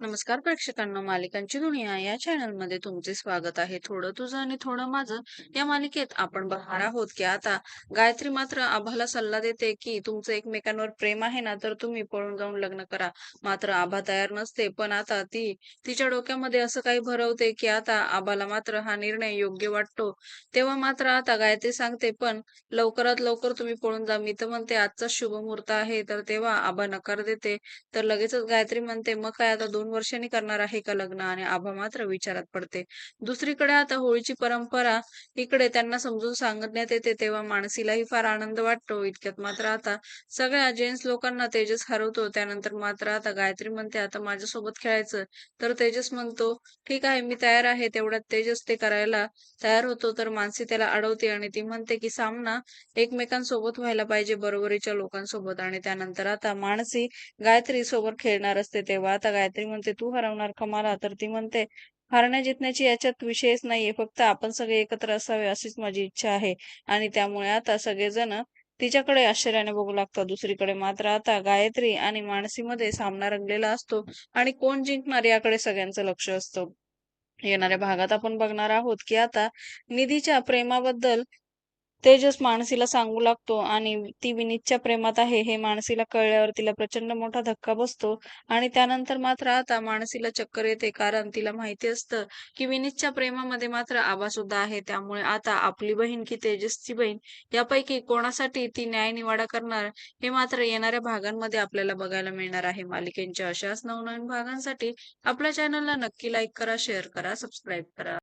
नमस्कार प्रेक्षकांना मालिकांची दुनिया या चॅनलमध्ये तुमचे स्वागत आहे. थोडं तुझं आणि थोडं माझं या मालिकेत आपण बघणार आहोत की आता गायत्री मात्र आभाला सल्ला देते की तुमचं एकमेकांवर प्रेम आहे ना तर तुम्ही पळून जाऊन लग्न करा. मात्र आभा तयार नसते पण आता ती तिच्या डोक्यामध्ये असं काही भरवते की आता आबाला मात्र हा निर्णय योग्य वाटतो. तेव्हा मात्र आता गायत्री सांगते पण लवकरात लवकर तुम्ही पळून जा. मी तर म्हणते आजचा शुभ मुहूर्त आहे. तर तेव्हा आबा नकार देते. तर लगेचच गायत्री म्हणते मग काय आता दोन वर्षांनी करणार आहे का लग्न? आणि आभा मात्र विचारात पडते. दुसरीकडे आता होळीची परंपरा इकडे त्यांना समजून सांगण्यात येते तेव्हा मानसीलाही फार आनंद वाटतो. इतक्यात मात्र आता सगळ्या जेंट्स लोकांना तेजस हरवतो. त्यानंतर मात्र आता गायत्री म्हणते आता माझ्यासोबत खेळायचं. तर तेजस म्हणतो ठीक आहे मी तयार आहे. तेवढ्यात तेजस ते करायला तयार होतो. तर मानसी त्याला अडवते आणि ती म्हणते की सामना एकमेकांसोबत व्हायला पाहिजे बरोबरीच्या लोकांसोबत. आणि त्यानंतर आता मानसी गायत्री सोबत खेळणार असते. तेव्हा आता गायत्री म्हणते तू हरवणार का मला? तर ती म्हणते हारण्या जिंकण्याची याच्यात विषयच नाहीये. फक्त आपण सगळे एकत्र असावे अशीच माझी इच्छा आहे. आणि त्यामुळे आता सगळेजण तिच्याकडे आश्चर्याने बघू लागतात. दुसरीकडे मात्र आता गायत्री आणि मानसीमध्ये सामना रंगलेला असतो आणि कोण जिंकणार याकडे सगळ्यांचं लक्ष असतं. येणाऱ्या भागात आपण बघणार आहोत की आता निधीच्या प्रेमाबद्दल तेजस मानसीला सांगू लागतो आणि ती विनीतच्या प्रेमात आहे हे मानसीला कळल्यावर तिला प्रचंड मोठा धक्का बसतो आणि त्यानंतर मात्र आता मानसीला चक्कर येते कारण तिला माहिती असतं की विनीतच्या प्रेमामध्ये मात्र आबा सुद्धा आहे. त्यामुळे आता आपली बहीण की तेजसची बहीण यापैकी कोणासाठी ती न्याय निवाडा करणार हे मात्र येणाऱ्या भागांमध्ये आपल्याला बघायला मिळणार आहे. मालिकेच्या अशाच नवनवीन भागांसाठी आपल्या चॅनलला नक्की लाईक करा शेअर करा सबस्क्राईब करा.